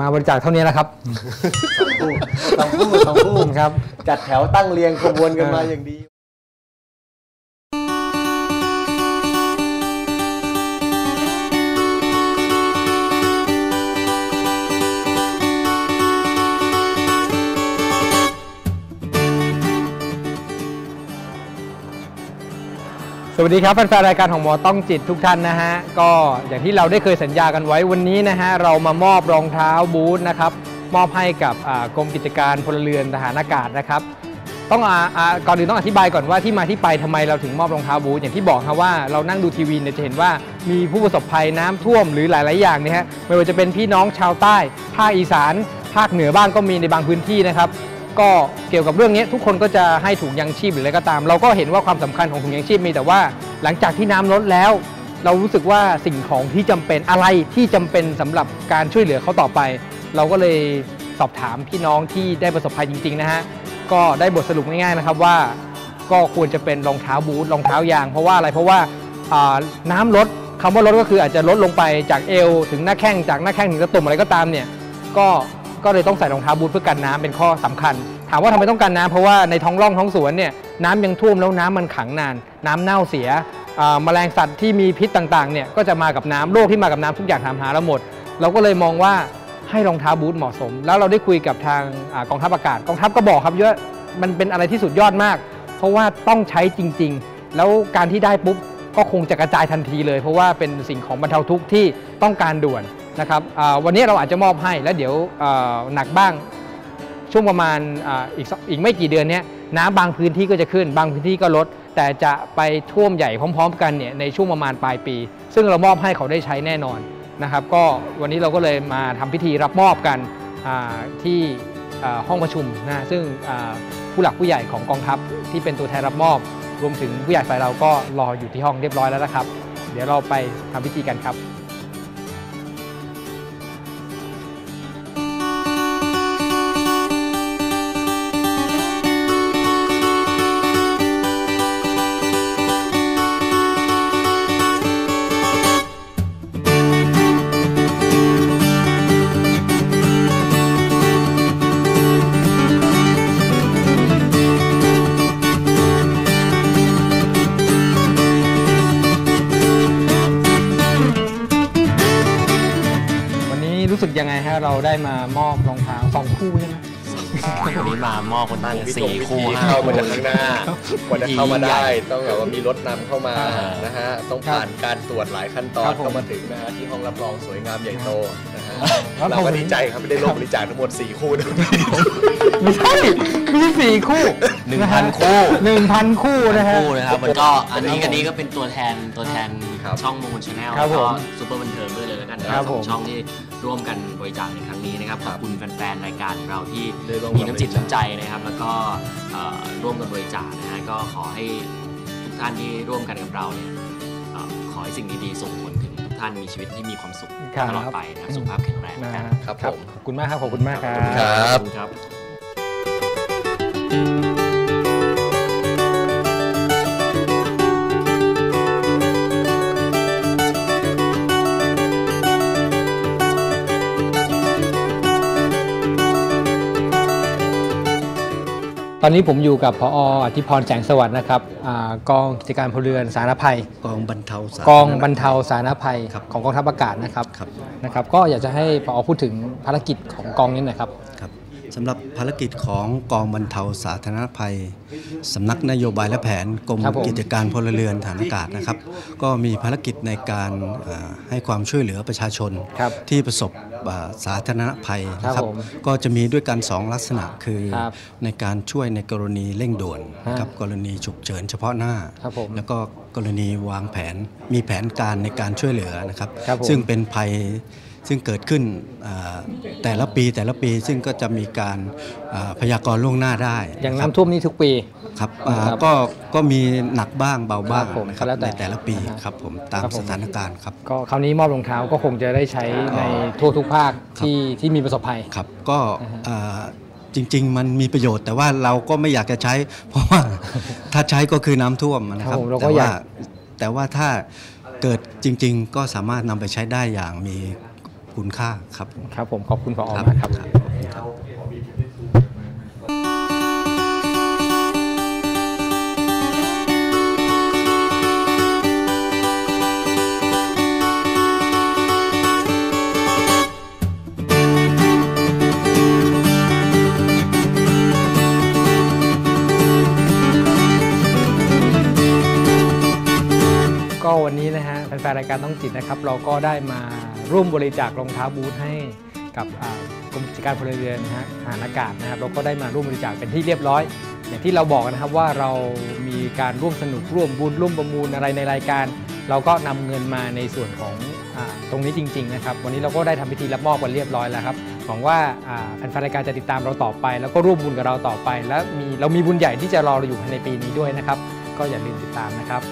มาบริจาคเท่านี้แล้วครับสองคู่สองคู่ครับ จัดแถวตั้งเรียงขบวนกันมาอย่างดี สวัสดีครับแฟนๆรายการของหมอต้องจิตทุกท่านนะฮะก็อย่างที่เราได้เคยสัญญากันไว้วันนี้นะฮะเรามามอบรองเท้าบูทนะครับมอบให้กับกรมกิจการพลเรือนทหารอากาศนะครับต้องออก่อนอื่นต้องอธิบายก่อนว่าที่มาที่ไปทำไมเราถึงมอบรองเท้าบูทอย่างที่บอกครับว่าเรานั่งดูทีวีเนี่ยจะเห็นว่ามีผู้ประสบภัยน้ำท่วมหรือหลาย ๆ อย่างเนี่ยฮะไม่ว่าจะเป็นพี่น้องชาวใต้ภาคอีสาน ภาคเหนือบ้างก็มีในบางพื้นที่นะครับ ก็เกี่ยวกับเรื่องนี้ทุกคนก็จะให้ถุงยางชีพหรืออะไรก็ตาม เราก็เห็นว่าความสำคัญของถุงยางชีพมีแต่ว่าหลังจากที่น้ำลดแล้ว เรารู้สึกว่าสิ่งของที่จำเป็นอะไรที่จำเป็นสำหรับการช่วยเหลือเขาต่อไป เราก็เลยสอบถามพี่น้องที่ได้ประสบภัยจริงๆนะฮะก็ได้บทสรุปง่ายๆนะครับว่า ก็ควรจะเป็นรองเท้าบูทรองเท้ายาง เพราะว่าอะไรเพราะว่าอ่าน้ำลดคำว่าลดก็คืออาจจะลดลงไปจากเอว ถึงหน้าแข้งจากหน้าแข้งถึงกระตุ่มอะไรก็ตามเนี่ยก็ ก็เลยต้องใส่รองเท้าบูทเพื่อกันน้ำเป็นข้อสำคัญ ถามว่าทำไมต้องกันน้ำเพราะว่าในท้องร่องท้องสวนเนี่ยน้ำยังท่วมแล้วน้ำมันขังนาน น้ำเน่าเสียแมลงสัตว์ที่มีพิษต่างๆเนี่ยก็จะมากับน้ำโรคที่มากับน้ำทุกอย่างถามหาเราหมด เราก็เลยมองว่าให้รองเท้าบูทเหมาะสม แล้วเราได้คุยกับทางอกองทัพอากาศกองทัพก็บอกครับว่ามันเป็นอะไรที่สุดยอดมาก เพราะว่าต้องใช้จริง ๆ แล้วการที่ได้ปุ๊บก็คงจะกระจายทันทีเลย เพราะว่าเป็นสิ่งของบรรเทาทุกข์ที่ต้องการด่วน นะครับวันนี้เราอาจจะมอบให้แล้วเดี๋ยวหนักบ้างช่วงประมาณอ,อีกอีกไม่กี่เดือนนี้น้ำบางพื้นที่ก็จะขึ้น บางพื้นที่ก็ลด แต่จะไปท่วมใหญ่พร้อม ๆ กันเนี่ยในช่วงประมาณปลายปี ซึ่งเรามอบให้เขาได้ใช้แน่นอนนะครับ ก็วันนี้เราก็เลยมาทำพิธีรับมอบกันที่ห้องประชุมนะซึ่งผู้หลักผู้ใหญ่ของกองทัพที่เป็นตัวแทนรับมอบ รวมถึงผู้ใหญ่ฝ่ายเราก็รออยู่ที่ห้องเรียบร้อยแล้วนะครับ เดี๋ยวเราไปทำพิธีกันครับ นนี้รู้สึกยังไงฮะเราได้มามอบรองเท้าสองคู่ใช่ไหมวันนี้มามอบกันตั้งพิธีสี่คู่พิธีห้าเข้ามาคู่จากข้างหน้ากว่าจะเข้ามาได้ ต้องแบบว่ามีรถนำเข้ามาอ่านนะฮะต้องผ่านการตรวจหลายขั้นตอครันบผมเข้ามาถึงนะฮะที่ห้องรับรองสวยงามใหญ่โตนะฮะครับเราก็ผมดีใจครับไม่ได้ร่วมบริจาคทั้งหมด4คู่นะไม่ใช่มีสี่คู่ หนึ่งพันคู่ หนึ่งพันคู่นะฮะ คู่นะครับมันก็อันนี้กันนี้ก็เป็นตัวแทนตัวแทนครับ ช่องมงคลชาแนลครัแล้บวผก็มซูเปอร์บันเทิงด้วยเลยแล้วกันนะครับสผอม งช่องที่ร่วมกันบริจาคในครั้งนี้นะครับขอบคุณแฟนๆรายการเราที่ได้ร่วมมีน้ำจิตบริจาคน้ำใจนะครับ แล้วก็เอ่อร่วมกันบริจาคนะฮะก็ขอให้ทุกท่านที่ร่วมกันกับเราเนี่ยเอ่อขอให้สิ่งดีๆส่งผลถึงทุกท่านมีชีวิตที่มีความสุขครับ ตลอดไปนะครับสุขภาพแข็งแรงนะนะคฮะรับครับครับผม ขอบคุณมากครับ ขอบคุณมากครับครับ ขอณครับ ตอนนี้ผมอยู่กับพออธิพรแสงสวัสดิ์นะครับอากองกิจการพลเรือนสาธารณภัย กองบรรเทาสากองบรรเทาสาธารณภัยครับของกองทัพอากาศนะครับครับนะครับ ก็อยากจะให้พอพูดถึงภารกิจของกองนี้หน่อยครับครับ สำหรับภารกิจของกองบรรเทาสาธารณภัยสำนักนโยบายและแผนกรมครับผมกิจการพลเรือนฐานอากาศนะครับ ก็มีภารกิจในการเอ่อให้ความช่วยเหลือประชาชนครับที่ประสบอ่าสาธารณภัยนะคครัรับบผมก็จะมีด้วยกัน 2 ลักษณะคือครับในการช่วยในกรณีเร่งด่วนนะครับฮะกรณีฉุกเฉินเฉพาะหน้าครับผมแล้วก็กรณีวางแผนมีแผนการในการช่วยเหลือนะครับครับผมซึ่งเป็นภัย ซึ่งเกิดขึ้นอ่าแต่ละปีแต่ละปีซึ่งก็จะมีการอ่าพยากรณ์ล่วงหน้าได้ อย่างะครับน้ำท่วมนี่ทุกปีครับอ่าครับก็ก็มีหนักบ้างเบาบ้างครับผมนะครับก็แล้วแต่ในแต่ละปีนะฮะครับผมตามครับผมสถานการณ์ครับก็คราวนี้มอบรองเท้าก็คงจะได้ใช้ในทั่วทุกภาคครับที่ที่มีประสบภัยครับก็นะฮะอ่าจริง ๆ มันมีประโยชน์แต่ว่าเราก็ไม่อยากจะใช้ เพราะว่าถ้าใช้ก็คือน้ำท่วมนะคครัรับบผมเราก็แต่อยาว่ากแต่ว่าถ้าเกิดจริง ๆ ก็สามารถนำไปใช้ได้อย่างมี คุณค่าครับ ครับผมขอบคุณพอครับมากครับ แฟนๆรายการต้องจิตนะครับ เราก็ได้มาร่วมบริจาครองเท้าบูทให้กับกรมกิจการพลเรือนนะฮะทหารอากาศนะครับเราก็ได้มาร่วมบริจาคเป็นที่เรียบร้อย อย่างที่เราบอกนะครับว่าเรามีการร่วมสนุกร่วมบุญร่วมประมูลอะไรในรายการ เราก็นำเงินมาในส่วนของอตรงนี้จริง ๆ นะครับ วันนี้เราก็ได้ทำพิธีรับมอบกันเรียบร้อยแล้วครับหวังว่าอ่าแฟนๆรายการจะติดตามเราต่อไป แล้วก็ร่วมบุญกับเราต่อไป และมีเรามีบุญใหญ่ที่จะรอเราอยู่ภายในปีนี้ด้วยนะครับ ก็อย่าลืมติดตามนะครับ